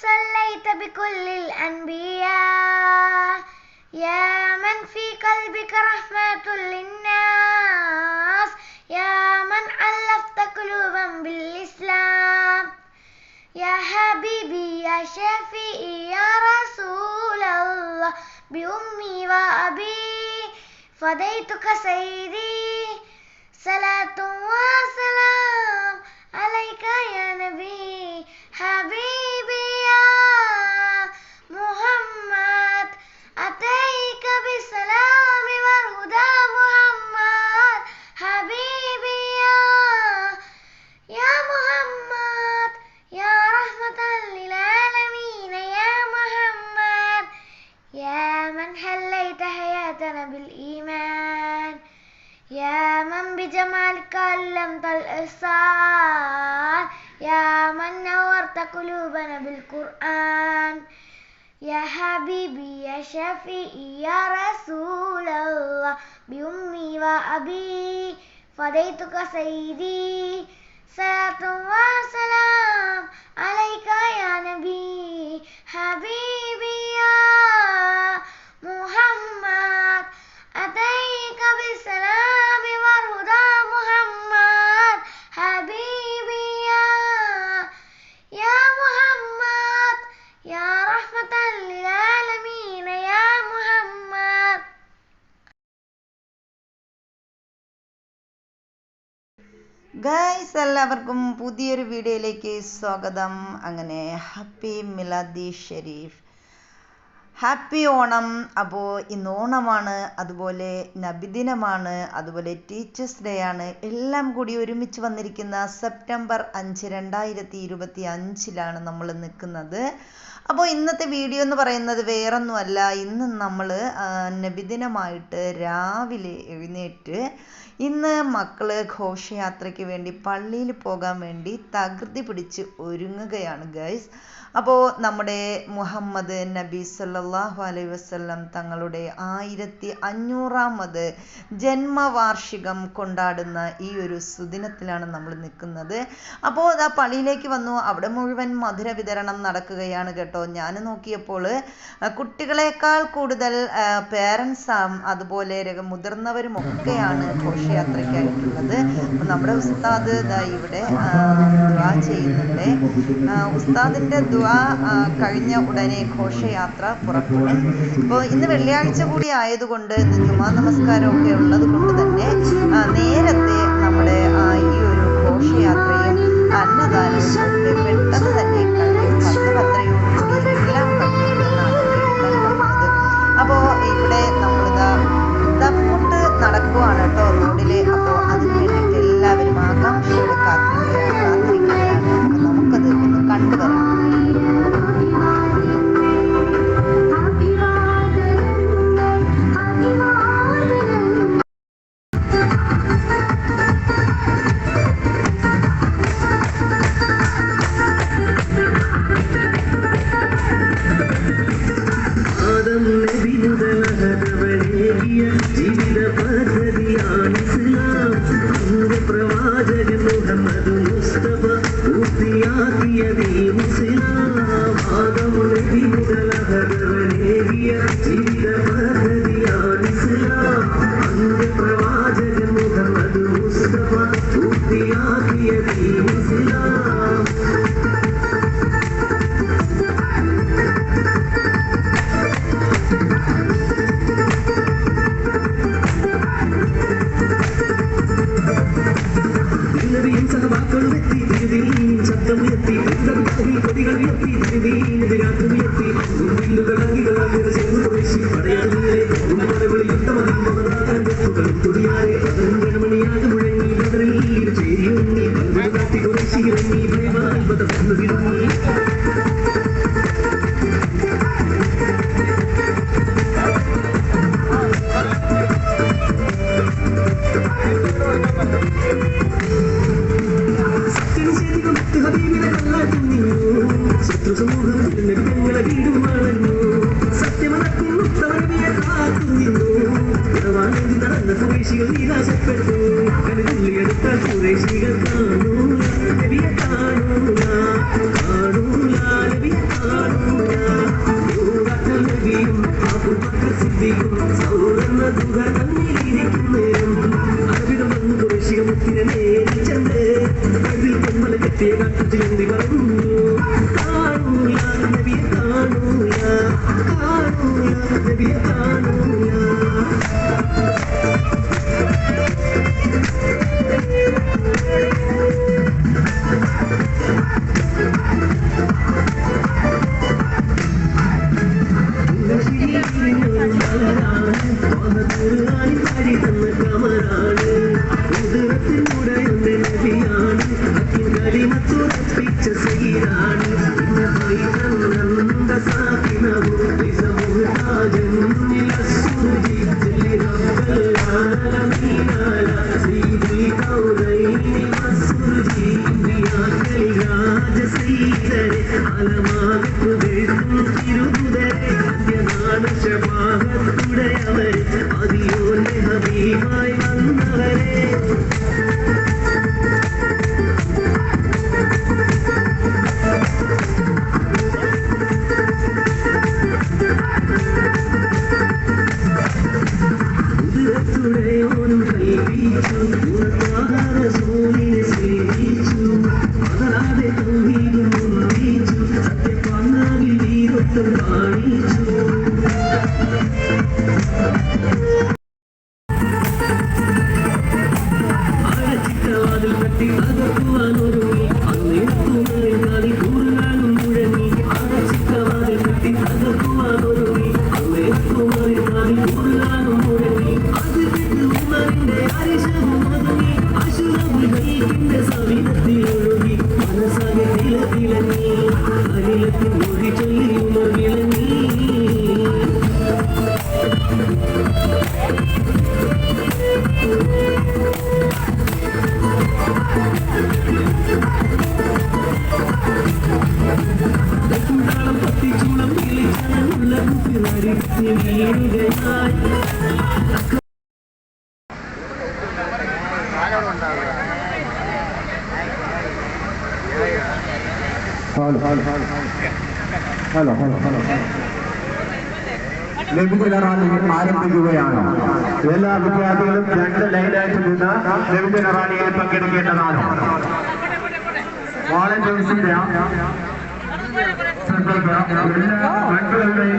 صليت بكل الأنبياء. يا من في قلبك رحمة للناس. يا من ألفت قلوبا بالإسلام. يا حبيبي يا شفيعي يا رسول الله. بأمي وأبي فديتك سيدي. صلاة وسلام عليك يا نبي. حبيبي بجمالك علمت الإحسان. يا من نورت قلوبنا بالقرآن. يا حبيبي يا شفيعي يا رسول الله. بأمي وأبي فديتك سيدي. صلاة وسلام عليك يا نبي. എല്ലാവർക്കും പുതിയൊരു വീഡിയോയിലേക്ക് സ്വാഗതം. അങ്ങനെ ഹാപ്പി മിലാദി ഷെരീഫ്. ഹാപ്പി ഓണം. അപ്പോൾ ഇന്ന് ഓണമാണ് അതുപോലെ നബിദിനമാണ് അതുപോലെ ടീച്ചേഴ്സ് ഡേ ആണ്. എല്ലാം കൂടി ഒരുമിച്ച് വന്നിരിക്കുന്ന സെപ്റ്റംബർ അഞ്ച് രണ്ടായിരത്തി ഇരുപത്തി അഞ്ചിലാണ് നമ്മൾ നിൽക്കുന്നത്. അപ്പോൾ ഇന്നത്തെ വീഡിയോ എന്ന് പറയുന്നത് വേറൊന്നുമല്ല. ഇന്ന് നമ്മൾ നബിദിനമായിട്ട് രാവിലെ എഴുന്നേറ്റ് ഇന്ന് മക്കൾ ഘോഷയാത്രയ്ക്ക് വേണ്ടി പള്ളിയിൽ പോകാൻ വേണ്ടി തകൃതി പിടിച്ച് ഒരുങ്ങുകയാണ് ഗൈസ് അപ്പോൾ നമ്മുടെ മുഹമ്മദ് നബി സല്ലാഹു അലൈഹി വസല്ലം തങ്ങളുടെ ആയിരത്തി അഞ്ഞൂറാമത് ജന്മവാർഷികം കൊണ്ടാടുന്ന ഈ ഒരു സുദിനത്തിലാണ് നമ്മൾ നിൽക്കുന്നത്. അപ്പോൾ ആ പള്ളിയിലേക്ക് വന്നു. അവിടെ മുഴുവൻ മധുര വിതരണം നടക്കുകയാണ് കേട്ടോ. ഞാൻ നോക്കിയപ്പോൾ കുട്ടികളെക്കാൾ കൂടുതൽ പേരൻസ് അതുപോലെ മുതിർന്നവരും ഒക്കെയാണ് ഘോഷയാത്രയ്ക്കായിട്ടുള്ളത്. നമ്മുടെ ഉസ്താദ് ഇതാ ഇവിടെ ദുവാ ചെയ്യുന്നുണ്ട്. ഉസ്താദിന്റെ ദുആ കഴിഞ്ഞ ഉടനെ ഘോഷയാത്ര പുറപ്പെടും ഇപ്പോൾ ഇന്ന് വെള്ളിയാഴ്ച കൂടി ആയതുകൊണ്ട് ജുമാ നമസ്കാരം ഒക്കെ ഉള്ളത് കൊണ്ട് തന്നെ നേരത്തെ നമ്മുടെ ഈ ഒരു ഘോഷയാത്രയും അന്നദാനവും ഒക്കെ Yo ríe, திரும்பி வரும் காணும் யாரும் நபிய காணும் யா காணும் யாரும் நபிய காணும். ராஜ சீதரே அலமாக்கு வெல்லும் திருமுதரே அத்தியமான சபாகத்துடையவரே அதியோனே வந்தவரே Thank you. ഹലോ ഹലോ حلو ലഘുജനറാണി ആരംഭിക്കുകയാണ്. എല്ലാ വിദ്യാർത്ഥികളും രണ്ട് ലൈനായിട്ട് നിന്ന് ലഘുജനറാണിയിൽ പങ്കെടുക്കേണ്ടതാണ്. വോളണ്ടിയേഴ്സിന്റെ ശ്രദ്ധയ്ക്ക് എല്ലാ വണ്ടികളുടെയും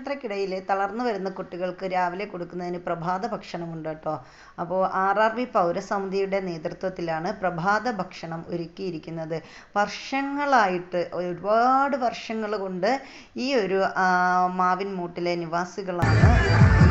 ഘോഷയാത്രക്കിടയിൽ തളർന്നു വരുന്ന കുട്ടികൾക്ക് രാവിലെ കൊടുക്കുന്നതിന് പ്രഭാത ഭക്ഷണമുണ്ട് കേട്ടോ. അപ്പോൾ ആർ ആർ ബി പൗരസമിതിയുടെ നേതൃത്വത്തിലാണ് പ്രഭാത ഭക്ഷണം ഒരുക്കിയിരിക്കുന്നത്. വർഷങ്ങളായിട്ട് ഒരുപാട് വർഷങ്ങൾ കൊണ്ട് ഈ ഒരു മാവിൻ മൂട്ടിലെ നിവാസികളാണ് ഈ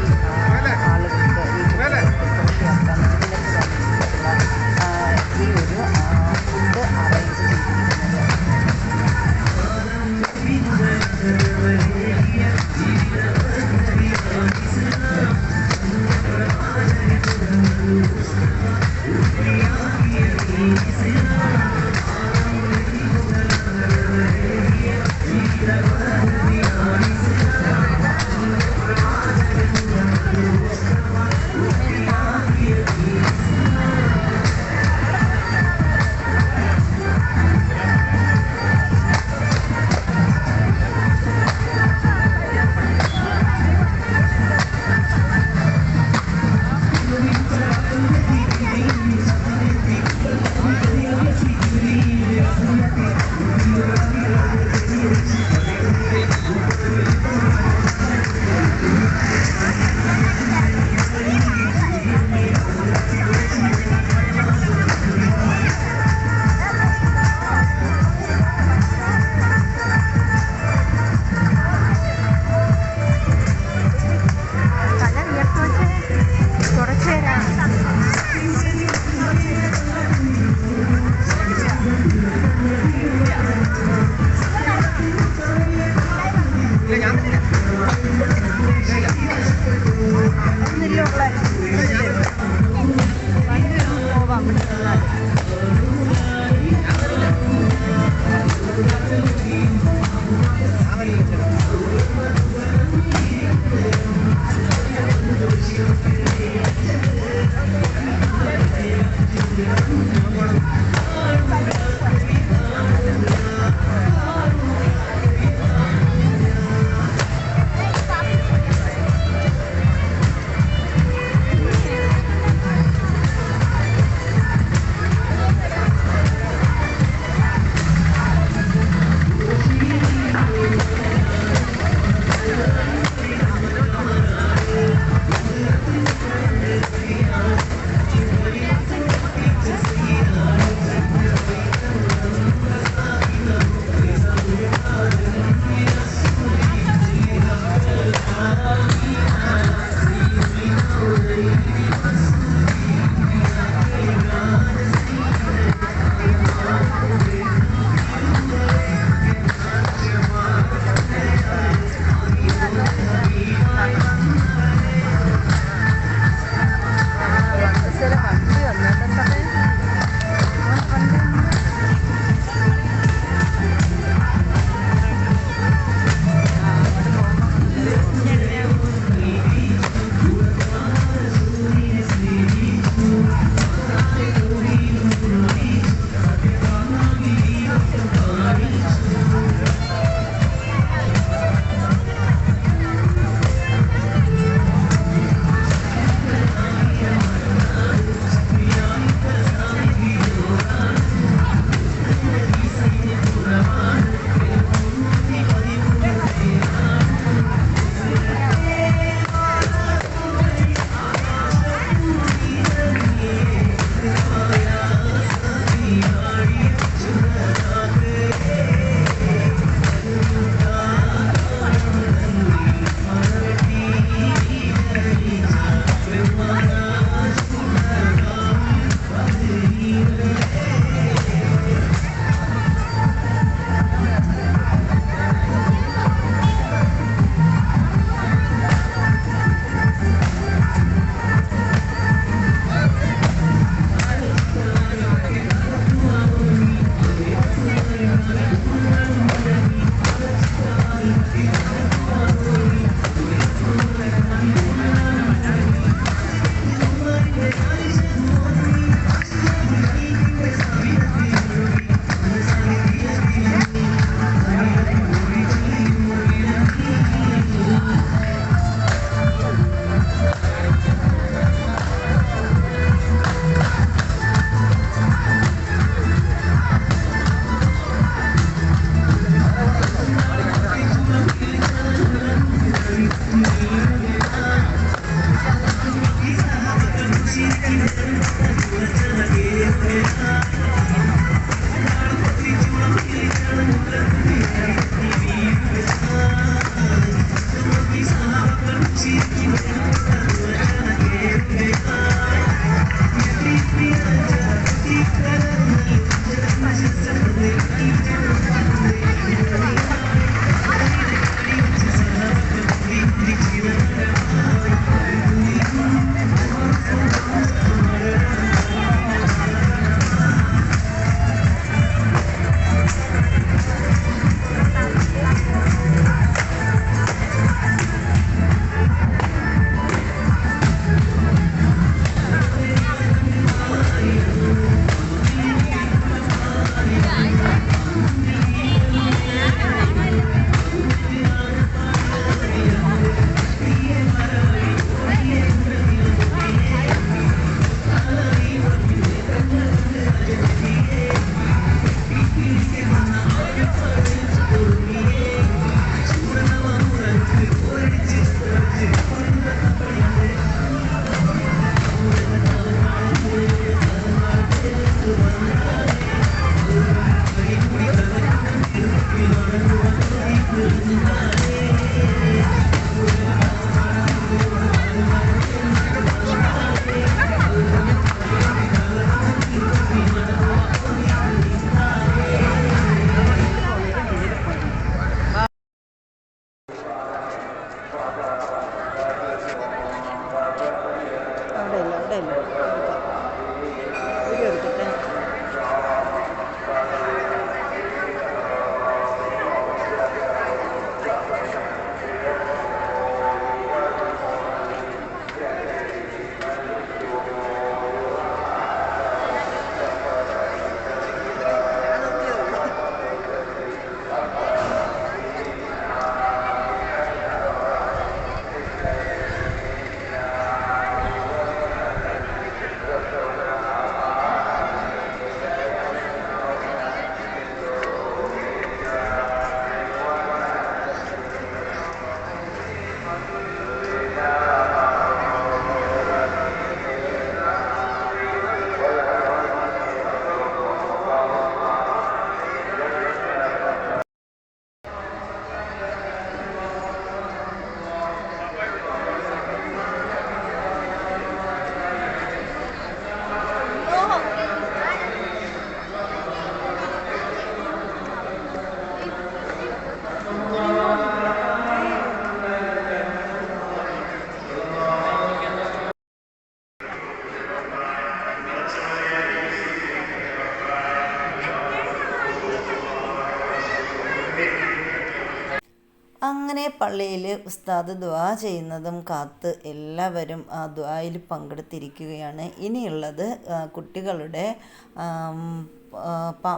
ഈ ും പള്ളിയിൽ ഉസ്താദ് ദ്വാ ചെയ്യുന്നതും കാത്ത് എല്ലാവരും ആ ദ്വായിൽ പങ്കെടുത്തിരിക്കുകയാണ്. ഇനിയുള്ളത് കുട്ടികളുടെ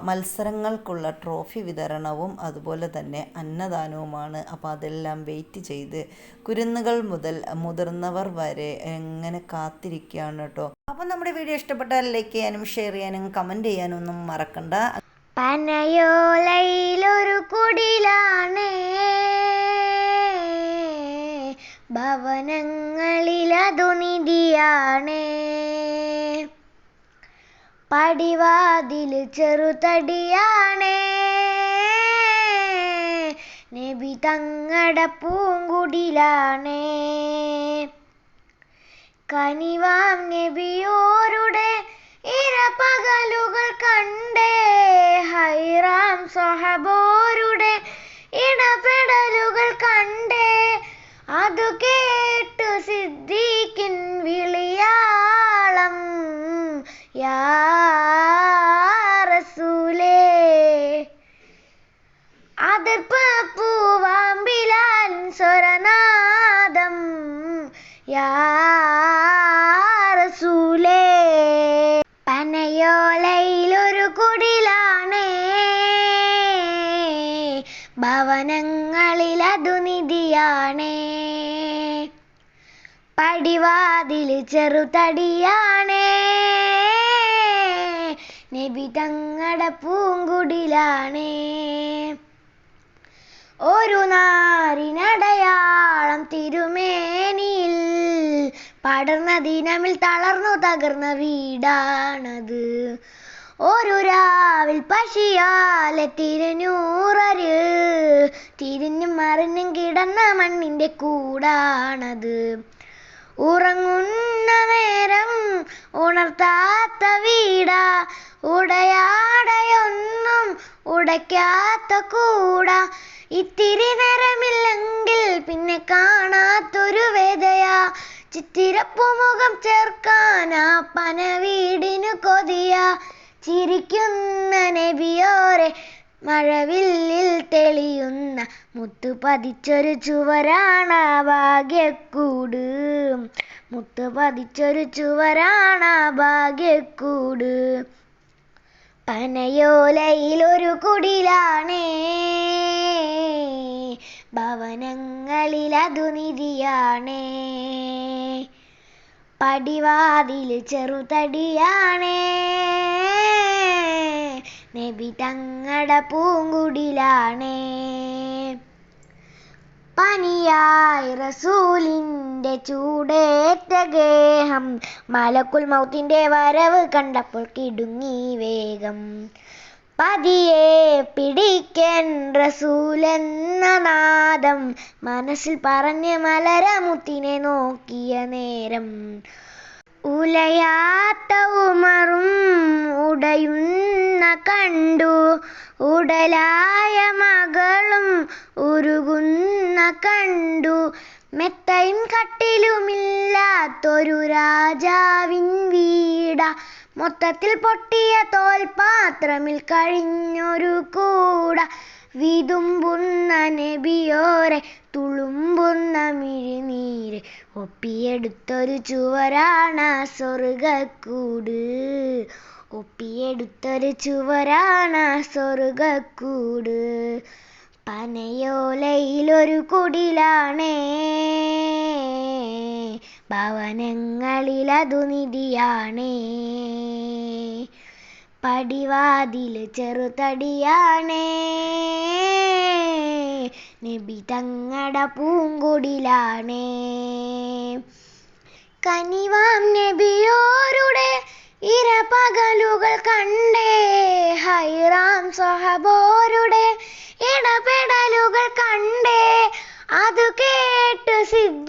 മത്സരങ്ങൾക്കുള്ള ട്രോഫി വിതരണവും അതുപോലെ തന്നെ അന്നദാനവുമാണ്. അപ്പോൾ അതെല്ലാം വെയിറ്റ് ചെയ്ത് കുരുന്നുകൾ മുതൽ മുതിർന്നവർ വരെ എങ്ങനെ കാത്തിരിക്കുകയാണ് കേട്ടോ അപ്പോൾ നമ്മുടെ വീഡിയോ ഇഷ്ടപ്പെട്ടാൽ ലൈക്ക് ചെയ്യാനും ഷെയർ ചെയ്യാനും കമന്റ് ചെയ്യാനും ഒന്നും മറക്കണ്ട. പനയോലയിലൊരു കുടിലാണ്. ഭവനങ്ങളിലതു നിധിയാണ്. പടിവാതിൽ ചെറുതടിയാണ്. നബി തങ്ങട പൂങ്കുടിലാണ്. കനിവാം നബിയോരുടെ ഇരപകലുകൾ കണ്ടേ ഹൈറാം സൊഹബോരുടെ ഇടപെടലുകൾ കണ്ടേ അതു കേട്ടു സിദ്ദീഖിൻ ഭവനങ്ങളിലതു നിധിയാണേ പടിവാതിൽ ചെറുതടിയാണേ. നബി തങ്ങട പൂങ്കുടിലാണേ. ഒരു നാരിനടയാളം തിരുമേനിയിൽ പടർന്ന ദിനമിൽ തളർന്നു തകർന്ന വീടാണത്. ഒരു രാവിൽ പശിയാലെ തിരഞ്ഞൂറരു. തിരിഞ്ഞും മറിഞ്ഞും കിടന്ന മണ്ണിന്റെ കൂടാണത്. ഉറങ്ങുന്ന നേരം ഉണർത്താത്ത വീടാ. ഉടയാടയൊന്നും ഉടയ്ക്കാത്ത കൂട. ഇത്തിരി നേരമില്ലെങ്കിൽ പിന്നെ കാണാത്തൊരു വേദയാ. ചിത്തിരപ്പുമുഖം ചേർക്കാനാ പന വീടിനു കൊതിയ. ചിരിക്കുന്ന നബിയോരെ മഴവില്ലിൽ തെളിയുന്ന മുത്തു പതിച്ചൊരു ചുവരാണ ഭാഗ്യക്കൂട്. മുത്തു പതിച്ചൊരു ചുവരാണ ഭാഗ്യക്കൂട്. പനയോലയിലൊരു കുടിലാണേ. ഭവനങ്ങളിലതു നിധിയാണേ. പടിവാതിൽ ചെറുതടിയാണേ. നബി തങ്ങട പൂങ്കുടിലാണേ. പനിയായി റസൂലിന്റെ ചൂടേറ്റ ഗേഹം മലക്കുൽ മൗത്തിന്റെ വരവ് കണ്ടപ്പോൾ കിടുങ്ങി വേഗം പതിയെ പിടിക്കൻ റസൂലെന്ന നാദം മനസ്സിൽ പറഞ്ഞ് മലരമുത്തിനെ നോക്കിയ നേരം. ഉലയാത്ത ഉമറും ഉടയുന്ന കണ്ടു. ഉടലായ മകളും ഉരുകുന്ന കണ്ടു. മെത്തയും കട്ടിലുമില്ലാത്തൊരു രാജാവിൻ വീട. മൊത്തത്തിൽ പൊട്ടിയ തോൽപാത്രമിൽ കഴിഞ്ഞൊരു കൂട. വിതുമ്പുന്ന നബിയോരെ തുളുമ്പുന്ന മിഴിനീര്. ഒപ്പിയെടുത്തൊരു ചുവരാണ് സ്വർഗക്കൂട് ഒപ്പിയെടുത്തൊരു ചുവരാണ് സ്വർഗക്കൂട് പനയോലയിലൊരു കുടിലാണേ. ഭവനങ്ങളിലതു നിധിയാണേ. പടിവാതിൽ ചെറുതടിയാണേ. നബി തങ്ങട പൂങ്കുടിലാണേ. കനിവാം നബിയോരുടെ ഇരപകലുകൾ കണ്ടേ. ഹൈറാം സ്വഹബോരുടെ ഇടപെടലുകൾ കണ്ടേ. അത് കേട്ട് സിദ്ദീഖിൻ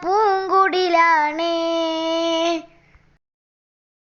പൂങ്കുടിലാണേ.